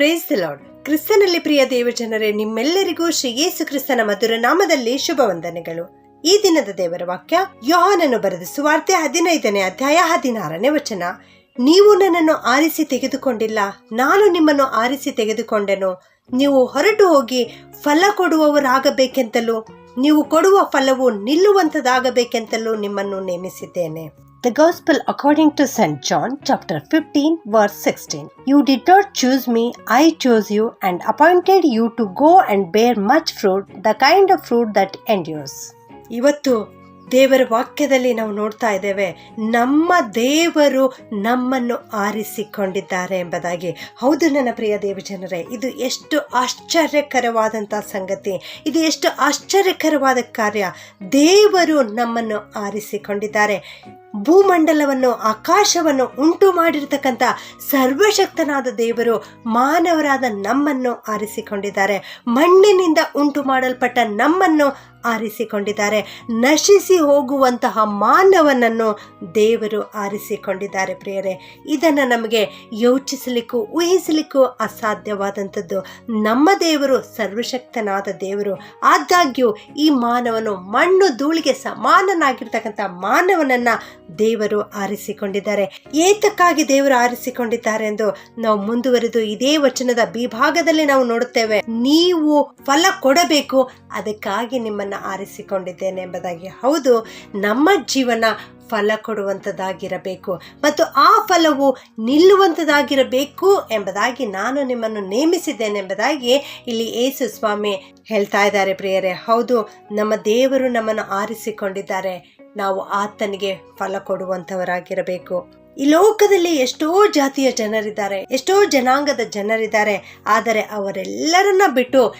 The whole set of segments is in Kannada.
ಪ್ರೇಸ್ ದ ಲಾರ್ಡ್ ಕ್ರಿಸ್ತನಲ್ಲಿ ಪ್ರಿಯ ದೇವಜನರೇ, ನಿಮ್ಮೆಲ್ಲರಿಗೂ ಶ್ರೀ ಯೇಸು ಕ್ರಿಸ್ತನ ಮಧುರ ನಾಮದಲ್ಲಿ ಶುಭ ವಂದನೆಗಳು ಈ ದಿನದ ದೇವರ ವಾಕ್ಯ, ಯೋಹಾನನು ಬರೆದ ಸುವಾರ್ತೆ ಹದಿನೈದನೇ ಅಧ್ಯಾಯ ಹದಿನಾರನೇ ವಚನ. ನೀವು ನನ್ನನ್ನು ಆರಿಸಿ ತೆಗೆದುಕೊಂಡಿಲ್ಲ, ನಾನು ನಿಮ್ಮನ್ನು ಆರಿಸಿ ತೆಗೆದುಕೊಂಡೆನು. ನೀವು ಹೊರಟು ಹೋಗಿ ಫಲ ಕೊಡುವವರಾಗಬೇಕೆಂತಲೂ, ನೀವು ಕೊಡುವ ಫಲವು ನಿಲ್ಲುವಂಥದ್ದಾಗಬೇಕೆಂತಲೂ ನಿಮ್ಮನ್ನು ನೇಮಿಸಿದ್ದೇನೆ. The Gospel according to St. John, chapter 15, verse 16. You did not choose me, I chose you and appointed you to go and bear much fruit, the kind of fruit that endures. ಇವತ್ತು ದೇವರ ವಾಕ್ಯದಲ್ಲಿ ನಾವು ನೋಡ್ತಾ ಇದ್ದೇವೆ ನಮ್ಮ ದೇವರು ನಮ್ಮನ್ನು ಆರಿಸಿಕೊಂಡಿದ್ದಾರೆ ಎಂಬುದಾಗಿ ಹೌದು ನನ್ನ ಪ್ರಿಯ ದೇವಜನರೇ ಇದು ಎಷ್ಟು ಆಶ್ಚರ್ಯಕರವಾದಂಥ ಸಂಗತಿ ಇದು ಎಷ್ಟು ಆಶ್ಚರ್ಯಕರವಾದ ಕಾರ್ಯ ದೇವರು ನಮ್ಮನ್ನು ಆರಿಸಿಕೊಂಡಿದ್ದಾರೆ ಭೂಮಂಡಲವನ್ನು, ಆಕಾಶವನ್ನು ಉಂಟು ಮಾಡಿರ್ತಕ್ಕಂಥ ಸರ್ವಶಕ್ತನಾದ ದೇವರು ಮಾನವರಾದ ನಮ್ಮನ್ನು ಆರಿಸಿಕೊಂಡಿದ್ದಾರೆ. ಮಣ್ಣಿನಿಂದ ಉಂಟು ಮಾಡಲ್ಪಟ್ಟ ನಮ್ಮನ್ನು ಆರಿಸಿಕೊಂಡಿದ್ದಾರೆ. ನಶಿಸಿ ಹೋಗುವಂತಹ ಮಾನವನನ್ನು ದೇವರು ಆರಿಸಿಕೊಂಡಿದ್ದಾರೆ ಪ್ರಿಯರೇ. ಇದನ್ನು ನಮಗೆ ಯೋಚಿಸಲಿಕ್ಕೂ, ಊಹಿಸಲಿಕ್ಕೂ ಅಸಾಧ್ಯವಾದಂಥದ್ದು. ನಮ್ಮ ದೇವರು ಸರ್ವಶಕ್ತನಾದ ದೇವರು. ಆದಾಗ್ಯೂ ಈ ಮಾನವನು ಮಣ್ಣು ಧೂಳಿಗೆ ಸಮಾನನಾಗಿರ್ತಕ್ಕಂಥ ಮಾನವನನ್ನ ದೇವರು ಆರಿಸಿಕೊಂಡಿದ್ದಾರೆ. ಏತಕ್ಕಾಗಿ ದೇವರು ಆರಿಸಿಕೊಂಡಿದ್ದಾರೆ ಎಂದು ನಾವು ಮುಂದುವರೆದು ಇದೇ ವಚನದ ಬಿಭಾಗದಲ್ಲಿ ನಾವು ನೋಡುತ್ತೇವೆ. ನೀವು ಫಲ ಕೊಡಬೇಕು, ಅದಕ್ಕಾಗಿ ನಿಮ್ಮನ್ನ ಆರಿಸಿಕೊಂಡಿದ್ದೇನೆ ಎಂಬುದಾಗಿ. ಹೌದು, ನಮ್ಮ ಜೀವನ ಫಲ ಕೊಡುವಂಥದ್ದಾಗಿರಬೇಕು ಮತ್ತು ಆ ಫಲವು ನಿಲ್ಲುವಂಥದ್ದಾಗಿರಬೇಕು ಎಂಬುದಾಗಿ ನಾನು ನಿಮ್ಮನ್ನು ನೇಮಿಸಿದ್ದೇನೆ ಎಂಬುದಾಗಿ ಇಲ್ಲಿ ಏಸು ಸ್ವಾಮಿ ಹೇಳ್ತಾ ಇದ್ದಾರೆ ಪ್ರಿಯರೇ. ಹೌದು, ನಮ್ಮ ದೇವರು ನಮ್ಮನ್ನು ಆರಿಸಿಕೊಂಡಿದ್ದಾರೆ. ನಾವು ಆತನಿಗೆ ಫಲ ಕೊಡುವಂಥವರಾಗಿರಬೇಕು. ಈ ಲೋಕದಲ್ಲಿ ಎಷ್ಟೋ ಜಾತಿಯ ಜನರಿದ್ದಾರೆ, ಎಷ್ಟೋ ಜನಾಂಗದ ಜನರಿದ್ದಾರೆ, ಆದರೆ ಅವರೆಲ್ಲರನ್ನ ಬಿಟ್ಟು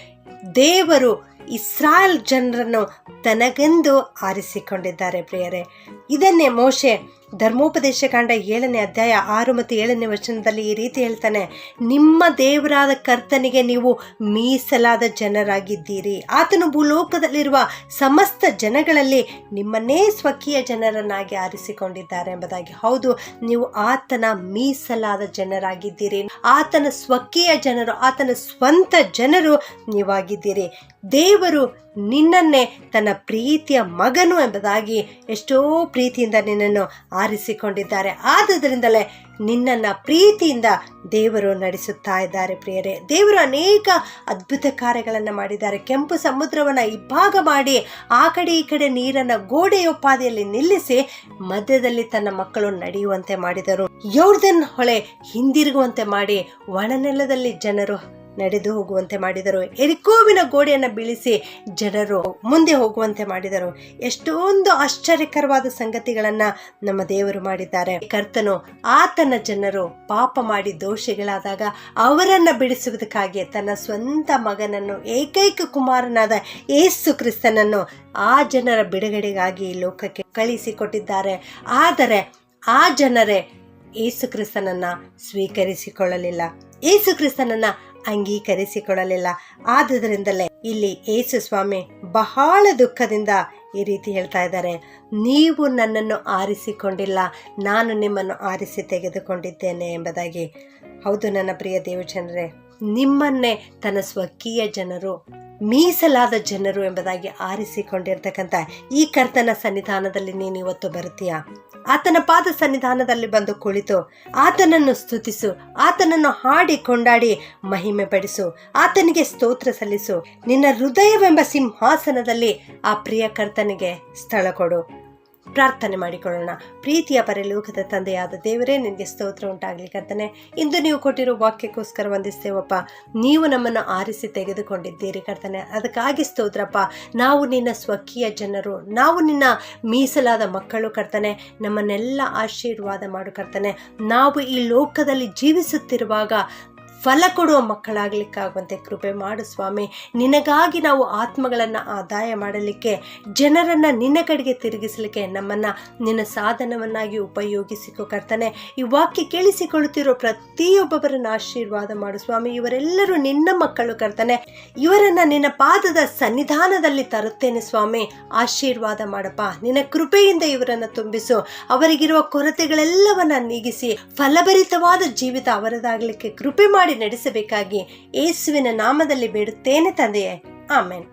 ದೇವರು ಇಸ್ರಾಯಲ್ ಜನರನ್ನು ತನಗೆಂದು ಆರಿಸಿಕೊಂಡಿದ್ದಾರೆ ಪ್ರಿಯರೇ. ಇದನ್ನೇ ಮೋಶೆ ಧರ್ಮೋಪದೇಶ ಕಾಂಡ ಏಳನೇ ಅಧ್ಯಾಯ ಆರು ಮತ್ತು ಏಳನೇ ವಚನದಲ್ಲಿ ಈ ರೀತಿ ಹೇಳ್ತಾನೆ, ನಿಮ್ಮ ದೇವರಾದ ಕರ್ತನಿಗೆ ನೀವು ಮೀಸಲಾದ ಜನರಾಗಿದ್ದೀರಿ. ಆತನು ಭೂಲೋಕದಲ್ಲಿರುವ ಸಮಸ್ತ ಜನಗಳಲ್ಲಿ ನಿಮ್ಮನ್ನೇ ಸ್ವಕೀಯ ಜನರನ್ನಾಗಿ ಆರಿಸಿಕೊಂಡಿದ್ದಾರೆ ಎಂಬುದಾಗಿ. ಹೌದು, ನೀವು ಆತನ ಮೀಸಲಾದ ಜನರಾಗಿದ್ದೀರಿ. ಆತನ ಸ್ವಕೀಯ ಜನರು, ಆತನ ಸ್ವಂತ ಜನರು ನೀವಾಗಿದ್ದೀರಿ. ದೇವರು ನಿನ್ನನ್ನೇ ತನ್ನ ಪ್ರೀತಿಯ ಮಗನು ಎಂಬುದಾಗಿ ಎಷ್ಟೋ ಪ್ರೀತಿಯಿಂದ ನಿನ್ನನ್ನು ಆರಿಸಿಕೊಂಡಿದ್ದಾರೆ. ಆದುದರಿಂದಲೇ ನಿನ್ನನ್ನು ಪ್ರೀತಿಯಿಂದ ದೇವರು ನಡೆಸುತ್ತಾ ಇದ್ದಾರೆ ಪ್ರಿಯರೇ. ದೇವರು ಅನೇಕ ಅದ್ಭುತ ಕಾರ್ಯಗಳನ್ನು ಮಾಡಿದ್ದಾರೆ. ಕೆಂಪು ಸಮುದ್ರವನ್ನು ಇಬ್ಬಾಗ ಮಾಡಿ ಆ ಕಡೆ ಈ ಕಡೆ ನೀರನ್ನು ಗೋಡೆಯೋಪಾದಿಯಲ್ಲಿ ನಿಲ್ಲಿಸಿ ಮಧ್ಯದಲ್ಲಿ ತನ್ನ ಮಕ್ಕಳು ನಡೆಯುವಂತೆ ಮಾಡಿದರು. ಯೋರ್ದನ್ ಹೊಳೆ ಹಿಂದಿರುಗುವಂತೆ ಮಾಡಿ ಒಣನೆಲದಲ್ಲಿ ಜನರು ನಡೆದು ಹೋಗುವಂತೆ ಮಾಡಿದರು. ಎರಿಕೋವಿನ ಗೋಡೆಯನ್ನು ಬೀಳಿಸಿ ಜನರು ಮುಂದೆ ಹೋಗುವಂತೆ ಮಾಡಿದರು. ಎಷ್ಟೊಂದು ಆಶ್ಚರ್ಯಕರವಾದ ಸಂಗತಿಗಳನ್ನ ನಮ್ಮ ದೇವರು ಮಾಡಿದ್ದಾರೆ. ಕರ್ತನು ಆತನ ಜನರು ಪಾಪ ಮಾಡಿ ದೋಷಿಗಳಾದಾಗ ಅವರನ್ನ ಬಿಡಿಸುವುದಕ್ಕಾಗಿ ತನ್ನ ಸ್ವಂತ ಮಗನನ್ನು, ಏಕೈಕ ಕುಮಾರನಾದ ಏಸು ಕ್ರಿಸ್ತನನ್ನು ಆ ಜನರ ಬಿಡುಗಡೆಗಾಗಿ ಲೋಕಕ್ಕೆ ಕಳಿಸಿಕೊಟ್ಟಿದ್ದಾರೆ ಆದರೆ ಆ ಜನರೇ ಏಸು ಕ್ರಿಸ್ತನನ್ನ ಸ್ವೀಕರಿಸಿಕೊಳ್ಳಲಿಲ್ಲ. ಏಸು ಕ್ರಿಸ್ತನನ್ನ ಅಂಗೀಕರಿಸಿಕೊಳ್ಳಲಿಲ್ಲ. ಆದುದರಿಂದಲೇ ಇಲ್ಲಿ ಏಸು ಸ್ವಾಮಿ ಬಹಳ ದುಃಖದಿಂದ ಈ ರೀತಿ ಹೇಳ್ತಾ ಇದ್ದಾರೆ. ನೀವು ನನ್ನನ್ನು ಆರಿಸಿಕೊಂಡಿಲ್ಲ, ನಾನು ನಿಮ್ಮನ್ನು ಆರಿಸಿ ತೆಗೆದುಕೊಂಡಿದ್ದೇನೆ ಎಂಬುದಾಗಿ. ಹೌದು ನನ್ನ ಪ್ರಿಯ ದೇವಜನರೇ, ನಿಮ್ಮನ್ನೇ ತನ್ನ ಸ್ವಕೀಯ ಜನರು, ಮೀಸಲಾದ ಜನರು ಎಂಬುದಾಗಿ ಆರಿಸಿಕೊಂಡಿರ್ತಕ್ಕಂಥ ಈ ಕರ್ತನ ಸನ್ನಿಧಾನದಲ್ಲಿ ನೀನು ಇವತ್ತು ಬರ್ತೀಯಾ ಆತನ ಪಾದ ಸನ್ನಿಧಾನದಲ್ಲಿ ಬಂದು ಕುಳಿತು, ಆತನನ್ನು ಸ್ತುತಿಸು, ಆತನನ್ನು ಹಾಡಿ ಕೊಂಡಾಡಿ ಮಹಿಮೆ ಪಡಿಸು, ಆತನಿಗೆ ಸ್ತೋತ್ರ ಸಲ್ಲಿಸು. ನಿನ್ನ ಹೃದಯವೆಂಬ ಸಿಂಹಾಸನದಲ್ಲಿ ಆ ಪ್ರಿಯ ಕರ್ತನಿಗೆ ಸ್ಥಳ ಕೊಡು. ಪ್ರಾರ್ಥನೆ ಮಾಡಿಕೊಳ್ಳೋಣ. ಪ್ರೀತಿಯ ಪರಲೋಕದ ತಂದೆಯಾದ ದೇವರೇ, ನಿನಗೆ ಸ್ತೋತ್ರ ಉಂಟಾಗಲಿ ಕರ್ತನೆ. ಇಂದು ನೀವು ಕೊಟ್ಟಿರೋ ವಾಕ್ಯಕ್ಕೋಸ್ಕರ ವಂದಿಸ್ತೇವಪ್ಪ. ನೀವು ನಮ್ಮನ್ನು ಆರಿಸಿ ತೆಗೆದುಕೊಂಡಿದ್ದೀರಿ ಕರ್ತನೆ. ಅದಕ್ಕಾಗಿ ಸ್ತೋತ್ರಪ್ಪ. ನಾವು ನಿನ್ನ ಸ್ವಕೀಯ ಜನರು. ನಾವು ನಿನ್ನ ಮೀಸಲಾದ ಮಕ್ಕಳು ಕರ್ತನೆ. ನಮ್ಮನ್ನೆಲ್ಲ ಆಶೀರ್ವಾದ ಮಾಡು ಕರ್ತನೆ. ನಾವು ಈ ಲೋಕದಲ್ಲಿ ಜೀವಿಸುತ್ತಿರುವಾಗ ಫಲ ಕೊಡುವ ಮಕ್ಕಳಾಗಲಿಕ್ಕಾಗುವಂತೆ ಕೃಪೆ ಮಾಡು ಸ್ವಾಮಿ. ನಿನಗಾಗಿ ನಾವು ಆತ್ಮಗಳನ್ನು ಆದಾಯ ಮಾಡಲಿಕ್ಕೆ, ಜನರನ್ನು ನಿನ್ನ ಕಡೆಗೆ ತಿರುಗಿಸಲಿಕ್ಕೆ ನಮ್ಮನ್ನು, ನಿನ್ನ ಸಾಧನವನ್ನಾಗಿ ಉಪಯೋಗಿಸಿಕೊ ಕರ್ತಾನೆ. ಈ ವಾಕ್ಯ ಕೇಳಿಸಿಕೊಳ್ಳುತ್ತಿರೋ ಪ್ರತಿಯೊಬ್ಬೊಬ್ಬರನ್ನು ಆಶೀರ್ವಾದ ಮಾಡು ಸ್ವಾಮಿ. ಇವರೆಲ್ಲರೂ ನಿನ್ನ ಮಕ್ಕಳು ಕರ್ತಾನೆ. ಇವರನ್ನು ನಿನ್ನ ಪಾದದ ಸನ್ನಿಧಾನದಲ್ಲಿ ತರುತ್ತೇನೆ ಸ್ವಾಮಿ. ಆಶೀರ್ವಾದ ಮಾಡಪ್ಪ. ನಿನ್ನ ಕೃಪೆಯಿಂದ ಇವರನ್ನು ತುಂಬಿಸು. ಅವರಿಗಿರುವ ಕೊರತೆಗಳೆಲ್ಲವನ್ನ ನೀಗಿಸಿ, ಫಲಭರಿತವಾದ ಜೀವಿತ ಅವರದಾಗಲಿಕ್ಕೆ ಕೃಪೆ ಮಾಡಿ ಮಾಡಿ ನಡೆಸಬೇಕಾಗಿ ಯೇಸುವಿನ ನಾಮದಲ್ಲಿ ಬೇಡುತ್ತೇನೆ ತಂದೆಯೇ. ಆಮೇನ್.